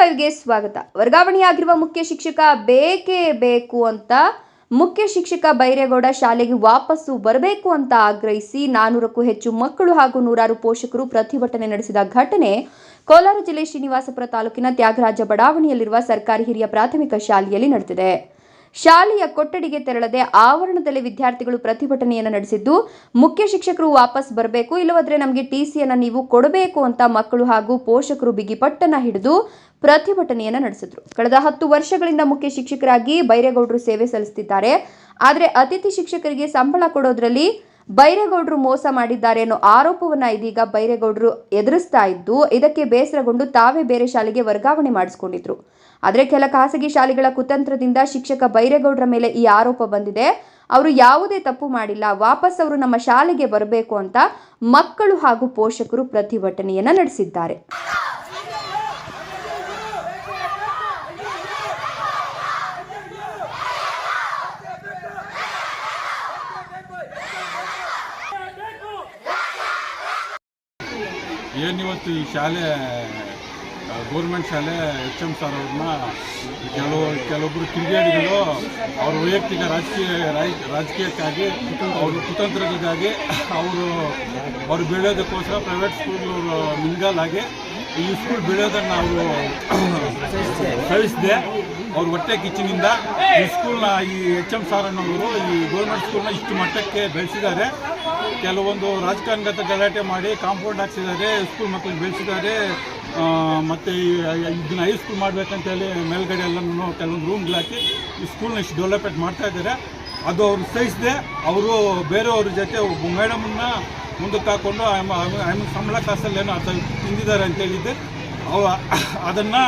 ಫೈವ್ಗೆ ಸ್ವಾಗತ. ವರ್ಗಾವಣೆಯಾಗಿರುವ ಮುಖ್ಯ ಶಿಕ್ಷಕ ಬೇಕೇ ಬೇಕು ಅಂತ ಮುಖ್ಯ ಶಿಕ್ಷಕ ಬೈರೇಗೌಡ ಶಾಲೆಗೆ ವಾಪಸ್ಸು ಬರಬೇಕು ಅಂತ ಆಗ್ರಹಿಸಿ ನಾನೂರಕ್ಕೂ ಹೆಚ್ಚು ಮಕ್ಕಳು ಹಾಗೂ ನೂರಾರು ಪೋಷಕರು ಪ್ರತಿಭಟನೆ ನಡೆಸಿದ ಘಟನೆ ಕೋಲಾರ ಜಿಲ್ಲೆ ಶ್ರೀನಿವಾಸಪುರ ತಾಲೂಕಿನ ತ್ಯಾಗರಾಜ ಬಡಾವಣೆಯಲ್ಲಿರುವ ಸರ್ಕಾರಿ ಹಿರಿಯ ಪ್ರಾಥಮಿಕ ಶಾಲೆಯಲ್ಲಿ ನಡೆದಿದೆ. ಶಾಲೆಯ ಕೊಠಡಿಗೆ ತೆರಳದೆ ಆವರಣದಲ್ಲಿ ವಿದ್ಯಾರ್ಥಿಗಳು ಪ್ರತಿಭಟನೆಯನ್ನು ನಡೆಸಿದ್ದು, ಮುಖ್ಯ ಶಿಕ್ಷಕರು ವಾಪಸ್ ಬರಬೇಕು, ಇಲ್ಲವಾದ್ರೆ ನಮಗೆ ಟಿಸಿಯನ್ನು ನೀವು ಕೊಡಬೇಕು ಅಂತ ಮಕ್ಕಳು ಹಾಗೂ ಪೋಷಕರು ಬಿಗಿಪಟ್ಟನ್ನ ಹಿಡಿದು ಪ್ರತಿಭಟನೆಯನ್ನು ನಡೆಸಿದ್ರು. ಕಳೆದ ಹತ್ತು ವರ್ಷಗಳಿಂದ ಮುಖ್ಯ ಶಿಕ್ಷಕರಾಗಿ ಬೈರೇಗೌಡರು ಸೇವೆ ಸಲ್ಲಿಸುತ್ತಿದ್ದಾರೆ ಆದರೆ ಅತಿಥಿ ಶಿಕ್ಷಕರಿಗೆ ಸಂಬಳ ಕೊಡೋದ್ರಲ್ಲಿ ಬೈರೇಗೌಡರು ಮೋಸ ಮಾಡಿದ್ದಾರೆ ಅನ್ನೋ ಆರೋಪವನ್ನ ಇದೀಗ ಬೈರೇಗೌಡರು ಎದುರಿಸ್ತಾ ಇದ್ದು, ಇದಕ್ಕೆ ಬೇಸರಗೊಂಡು ತಾವೇ ಬೇರೆ ಶಾಲೆಗೆ ವರ್ಗಾವಣೆ ಮಾಡಿಸಿಕೊಂಡಿದ್ರು. ಆದರೆ ಕೆಲ ಖಾಸಗಿ ಶಾಲೆಗಳ ಕುತಂತ್ರದಿಂದ ಶಿಕ್ಷಕ ಬೈರೇಗೌಡರ ಮೇಲೆ ಈ ಆರೋಪ ಬಂದಿದೆ. ಅವರು ಯಾವುದೇ ತಪ್ಪು ಮಾಡಿಲ್ಲ, ವಾಪಸ್ ಅವರು ನಮ್ಮ ಶಾಲೆಗೆ ಬರಬೇಕು ಅಂತ ಮಕ್ಕಳು ಹಾಗೂ ಪೋಷಕರು ಪ್ರತಿಭಟನೆಯನ್ನ ನಡೆಸಿದ್ದಾರೆ. ಏನಿವತ್ತು ಈ ಶಾಲೆ ಗೌರ್ಮೆಂಟ್ ಶಾಲೆ ಎಚ್ ಎಂ ಸರ್ ಅವ್ರನ್ನ ಕೆಲವು ಕೆಲವೊಬ್ಬರು ಕ್ರಿಕೆಟ್ಗಳು ಅವ್ರ ವೈಯಕ್ತಿಕ ರಾಜಕೀಯ ರಾಜಕೀಯಕ್ಕಾಗಿ ಅವರು ಕುತಂತ್ರಗಳಿಗಾಗಿ ಅವರು ಅವ್ರು ಬೆಳೆಯೋದಕ್ಕೋಸ್ಕರ ಪ್ರೈವೇಟ್ ಸ್ಕೂಲ್ ಮಿಂಗಲಾಗಿ ಈ ಸ್ಕೂಲ್ ಬೀಳೋದನ್ನು ಅವರು ಸಹಿಸಿದೆ ಅವ್ರ ಹೊಟ್ಟೆ ಕಿಚ್ಚಿನಿಂದ ಈ ಸ್ಕೂಲ್ನ ಈ ಎಚ್ ಎಂ ಸಾರ್ ಅನ್ನೋರು ಈ ಗೌರ್ಮೆಂಟ್ ಸ್ಕೂಲ್ನ ಇಷ್ಟು ಮಟ್ಟಕ್ಕೆ ಬೆಳೆಸಿದ್ದಾರೆ. ಕೆಲವೊಂದು ರಾಜಕಾರಣಗತ ಗಲಾಟೆ ಮಾಡಿ ಕಾಂಪೌಂಡ್ ಹಾಕ್ಸಿದ್ದಾರೆ ಸ್ಕೂಲ್ ಮಕ್ಕಳಿಗೆ ಬೆಳೆಸಿದ್ದಾರೆ. ಮತ್ತು ಇದನ್ನ ಹೈ ಸ್ಕೂಲ್ ಮಾಡಬೇಕಂತೇಳಿ ಮೇಲ್ಗಡೆ ಎಲ್ಲನೂ ಕೆಲವೊಂದು ರೂಮ್ಗಳು ಹಾಕಿ ಈ ಸ್ಕೂಲ್ನ ಇಷ್ಟು ಡೆವಲಪ್ಮೆಂಟ್ ಮಾಡ್ತಾ ಇದ್ದಾರೆ. ಅದು ಅವ್ರು ಸಹಿಸದೆ, ಅವರು ಬೇರೆಯವ್ರ ಜೊತೆ ಒಬ್ಬ ಮೇಡಮನ್ನ ಮುಂದಕ್ಕೆ ಹಾಕೊಂಡು ಆಯಮ್ಮ ಸಂಬಳ ಸಂಬಳ ಕಾಸಲ್ಲೇನೋ ಅದು ತಿಂದಿದ್ದಾರೆ ಅಂತೇಳಿದ್ದೆ ಅವ ಅದನ್ನು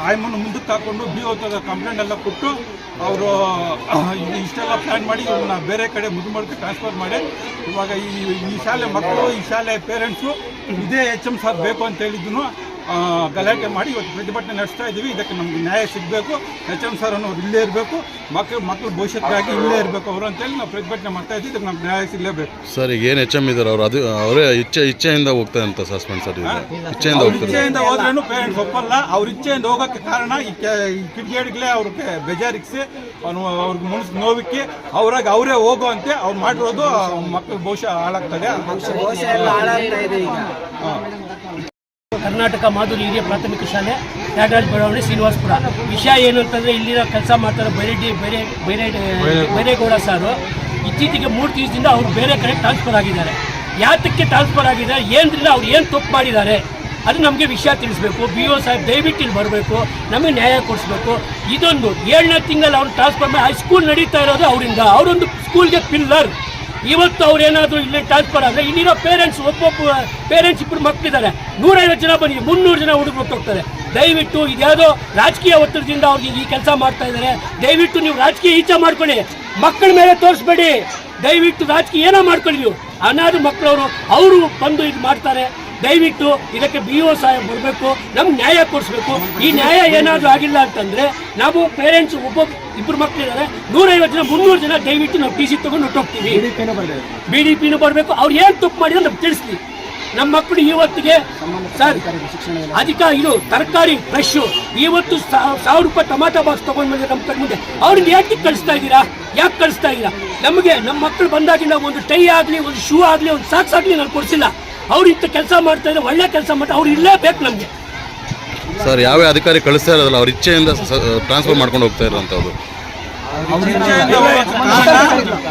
ಆಯಮ್ಮನ ಮುಂದಕ್ಕೆ ಹಾಕ್ಕೊಂಡು ಬಿ ಓದ ಕಂಪ್ಲೇಂಟ್ ಎಲ್ಲ ಕೊಟ್ಟು ಅವರು ಇಷ್ಟೆಲ್ಲ ಪ್ಲ್ಯಾನ್ ಮಾಡಿ ಇವನ್ನ ಬೇರೆ ಕಡೆ ಮುದುಮಡ್ಕೆ ಟ್ರಾನ್ಸ್ಫರ್ ಮಾಡಿ. ಇವಾಗ ಈ ಈ ಶಾಲೆ ಮಕ್ಕಳು, ಈ ಶಾಲೆ ಪೇರೆಂಟ್ಸು ಇದೇ ಎಚ್ ಎಂ ಸಾರ್ ಬೇಕು ಅಂತ ಹೇಳಿದ್ದು ಗಲಾಟೆ ಮಾಡಿ ಇವತ್ತು ಪ್ರತಿಭಟನೆ ನಡೆಸ್ತಾ ಇದ್ದೀವಿ ಇದಕ್ಕೆ ನಮ್ಗೆ ನ್ಯಾಯ ಸಿಗಬೇಕು. ಎಚ್ ಎಂ ಸರ್ ಅನ್ನೋರು ಇಲ್ಲೇ ಇರಬೇಕು. ಮಕ್ಕಳು ಮಕ್ಕಳು ಭವಿಷ್ಯಕ್ಕಾಗಿ ಇಲ್ಲೇ ಇರಬೇಕು ಅವರು ಅಂತೇಳಿ ನಾವು ಪ್ರತಿಭಟನೆ ಮಾಡ್ತಾ ಇದ್ದೀವಿ. ಇದಕ್ಕೆ ನಮ್ಗೆ ನ್ಯಾಯ ಸಿಗಲೇಬೇಕು. ಸರ್ ಈಗ ಏನು ಎಚ್ ಎಂ ಇದ್ದಾರೆ ಅವರು? ಅದು ಅವರೇ ಇಚ್ಛೆ ಇಚ್ಛೆಯಿಂದ ಹೋಗ್ತಾರೆ ಅಂತ ಸಸ್ಪೆಂಡ್ ಸರ್ ಇದು ಇಚ್ಛೆಯಿಂದ ಹೋಗ್ತಾರೆ ಇಚ್ಛೆಯಿಂದ ಹೋದ್ರೂ ಪೇರೆಂಟ್ಸ್ ಒಪ್ಪಲ್ಲ. ಅವ್ರ ಇಚ್ಛೆಯಿಂದ ಹೋಗೋಕ್ಕೆ ಕಾರಣ ಈ ಕಿಡಿಗೇಡಿಗಳೇ ಅವ್ರಿಗೆ ಬೇಜಾರಿಗಿಸಿ ಅವ್ನು ಅವ್ರಿಗೆ ಮುನ್ಸ್ ನೋವಿಕ್ಕಿ ಅವ್ರಾಗ ಅವರೇ ಹೋಗೋ ಅಂತೆ ಅವ್ರು ಮಾಡಿರೋದು ಮಕ್ಕಳು ಭವಿಷ್ಯ ಹಾಳಾಗ್ತದೆ ಕರ್ನಾಟಕ ಮಾಧುರಿ ಹಿರಿಯ ಪ್ರಾಥಮಿಕ ಶಾಲೆ ತ್ಯಾಗರಾಜ ಬಡಾವಣೆ ಶ್ರೀನಿವಾಸಪುರ. ವಿಷಯ ಏನು ಅಂತಂದರೆ ಇಲ್ಲಿನ ಕೆಲಸ ಮಾಡ್ತಾರೆ ಬೈರೆಡ್ಡಿ ಬೇರೆ ಬೇರೆ ಬೈರೇಗೌಡ. ಸಾರು. ಇತ್ತೀಚೆಗೆ ಮೂರು ದಿವಸದಿಂದ ಅವರು ಬೇರೆ ಕಡೆ ಟ್ರಾನ್ಸ್ಫರ್ ಆಗಿದ್ದಾರೆ. ಯಾತಕ್ಕೆ ಟ್ರಾನ್ಸ್ಫರ್ ಆಗಿದ್ದಾರೆ? ಏನ್ರಿಂದ ಅವ್ರು ಏನು ತಪ್ಪು ಮಾಡಿದ್ದಾರೆ? ಅದು ನಮಗೆ ವಿಷಯ ತಿಳಿಸ್ಬೇಕು. ಬಿ ಒ ಸಾಹೇಬ್ ದಯವಿಟ್ಟು ಇಲ್ಲಿ ಬರಬೇಕು. ನಮಗೆ ನ್ಯಾಯ ಕೊಡಿಸ್ಬೇಕು. ಇದೊಂದು ಏಳನೇ ತಿಂಗಳು ಅವ್ರು ಟ್ರಾನ್ಸ್ಫರ್ ಮಾಡಿ ಹೈಸ್ಕೂಲ್ ನಡೀತಾ ಇರೋದು ಅವರಿಂದ. ಅವರೊಂದು ಸ್ಕೂಲ್ಗೆ ಪಿಲ್ಲರ್ ಇವತ್ತು ಅವ್ರು ಏನಾದರೂ ಇಲ್ಲಿ ಟ್ರಾನ್ಸ್ಫರ್ ಆದರೆ ಇಲ್ಲಿರೋ ಪೇರೆಂಟ್ಸ್ ಒಬ್ಬೊಬ್ಬ ಪೇರೆಂಟ್ಸ್ ಇಬ್ಬರು ಮಕ್ಕಳಿದ್ದಾರೆ ನೂರೈವತ್ತು ಜನ ಬನ್ನಿ, ಮುನ್ನೂರು ಜನ ಹುಡುಗರು ಹೋಗ್ತಾರೆ ದಯವಿಟ್ಟು ಇದ್ಯಾವುದೋ ರಾಜಕೀಯ ಒತ್ತಡದಿಂದ ಅವ್ರಿಗೆ ಈ ಕೆಲಸ ಮಾಡ್ತಾ ಇದ್ದಾರೆ. ದಯವಿಟ್ಟು ನೀವು ರಾಜಕೀಯ ಈಚೆ ಮಾಡ್ಕೊಳ್ಳಿ. ಮಕ್ಕಳ ಮೇಲೆ ತೋರಿಸ್ಬೇಡಿ. ದಯವಿಟ್ಟು ರಾಜಕೀಯ ಏನೋ ಮಾಡ್ಕೊಳ್ಳಿ ನೀವು? ಅನಾಥ ಮಕ್ಕಳವರು, ಅವರು ಬಂದು ಇದು ಮಾಡ್ತಾರೆ. ದಯವಿಟ್ಟು ಇದಕ್ಕೆ ಬಿ ಒ ಸಾಹೇಬ್ ಬರಬೇಕು ನಮ್ಗೆ ನ್ಯಾಯ ಕೊಡಿಸ್ಬೇಕು. ಈ ನ್ಯಾಯ ಏನಾದರೂ ಆಗಿಲ್ಲ ಅಂತಂದರೆ ನಾವು ಪೇರೆಂಟ್ಸ್ ಒಬ್ಬ ಇಬ್ಬರು ಮಕ್ಕಳಿದ್ದಾರೆ ನೂರೈವತ್ತು ಜನ ಮುನ್ನೂರು ಜನ ದಯವಿಟ್ಟು ನಾವು ಟಿ ಸಿ ತಗೊಂಡು ಹೊಟ್ಟೋಗ್ತೀವಿ ಬಿ ಡಿ ಪಿನೂ ಬರಬೇಕು. ಅವ್ರು ಏನು ತಪ್ಪು ಮಾಡಿದ್ರೆ ನಮ್ಗೆ ತಿಳಿಸ್ತೀವಿ ನಮ್ಮ ಮಕ್ಕಳು ಇವತ್ತಿಗೆ ಸರ್ ಅಧಿಕ ಇದು ತರಕಾರಿ ಫ್ರೆಶ್ಶು ಇವತ್ತು ಸಾವಿರ ರೂಪಾಯಿ ಟೊಮಾಟೊ ಬಾಕ್ಸ್ ತಗೊಂಡ್ ಬಂದ್ರೆ ನಮ್ಮ ಕಣ್ ಮುಂದೆ ಅವ್ರಿಗೆ ಯಾಕೆ ಕಳಿಸ್ತಾ ಇದ್ದೀರಾ? ಯಾಕೆ ಕಳಿಸ್ತಾ ಇದ್ದೀರಾ? ನಮಗೆ ನಮ್ಮ ಮಕ್ಕಳು ನಾವು ಒಂದು ಟೈ ಆಗಲಿ ಒಂದು ಶೂ ಆಗಲಿ ಒಂದು ಸಾಕ್ಸ್ ಆಗಲಿ ನಾನು ಕೊಡಿಸಿಲ್ಲ. ಅವ್ರು ಇಂಥ ಕೆಲಸ ಮಾಡ್ತಾ ಇದ್ದಾರೆ ಒಳ್ಳೆ ಕೆಲಸ ಮಾಡ್ತಾರೆ ಅವ್ರು ಇರಲೇಬೇಕು ನಮಗೆ. ಸರ್, ಯಾವ ಅಧಿಕಾರಿ ಕಳಿಸ್ತಾ ಇರೋದಲ್ಲ, ಅವ್ರ ಇಚ್ಛೆಯಿಂದ ಟ್ರಾನ್ಸ್ಫರ್ ಮಾಡ್ಕೊಂಡು ಹೋಗ್ತಾ ಇರೋಂಥದ್ದು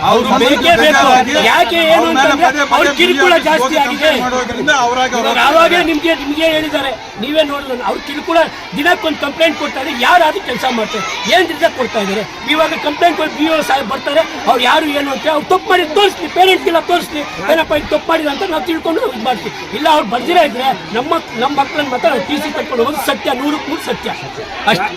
ಅವ್ರ ಬೇಕೇ ಬೇಕು ಯಾಕೆ ಏನು ಅಂತಂದ್ರೆ ಅವ್ರ ಕಿರುಕುಳ ಜಾಸ್ತಿ ಆಗಿದೆ. ಆವಾಗ ನಿಮ್ಗೆ ನಿಮ್ಗೆ ಹೇಳಿದ್ದಾರೆ. ನೀವೇ ನೋಡಿದ್ರು ಅವ್ರು ಕಿರುಕುಳ ದಿನಕ್ಕೊಂದು ಕಂಪ್ಲೇಂಟ್ ಕೊಡ್ತಾ ಇದ್ದಾರೆ ಯಾರು ಅದು ಕೆಲಸ ಮಾಡ್ತಾರೆ. ಏನ್ ರೀತಿ ಕೊಡ್ತಾ ಇದ್ದಾರೆ ಇವಾಗ ಕಂಪ್ಲೇಂಟ್ ಕೊಟ್ಟು ಬಿ ಒ ಸಾಹೇಬ್ ಬರ್ತಾರೆ. ಅವ್ರು ಯಾರು ಏನು ಅಂತ ಅವ್ರು ತಪ್ಪು ಮಾಡಿ ತೋರಿಸ್ಲಿ ಪೇರೆಂಟ್ಸ್ಗೆಲ್ಲ ತೋರಿಸ್ಲಿ ಏನಪ್ಪ ಇದು ತಪ್ಪು ಮಾಡಿದ ಅಂತ ನಾವು ತಿಳ್ಕೊಂಡು ಇದು ಮಾಡ್ತೀವಿ. ಇಲ್ಲ ಅವ್ರು ಬರ್ದಿರ ಇದ್ರೆ ನಮ್ಮ ನಮ್ಮ ಮಕ್ಕಳನ್ನ ಮಾತ್ರ ಟಿ ಸಿ ಕಟ್ಕೊಂಡು ಹೋಗೋದು ಸತ್ಯ. ನೂರಕ್ಕೆ ನೂರು ಸತ್ಯ. ಅಷ್ಟೇ.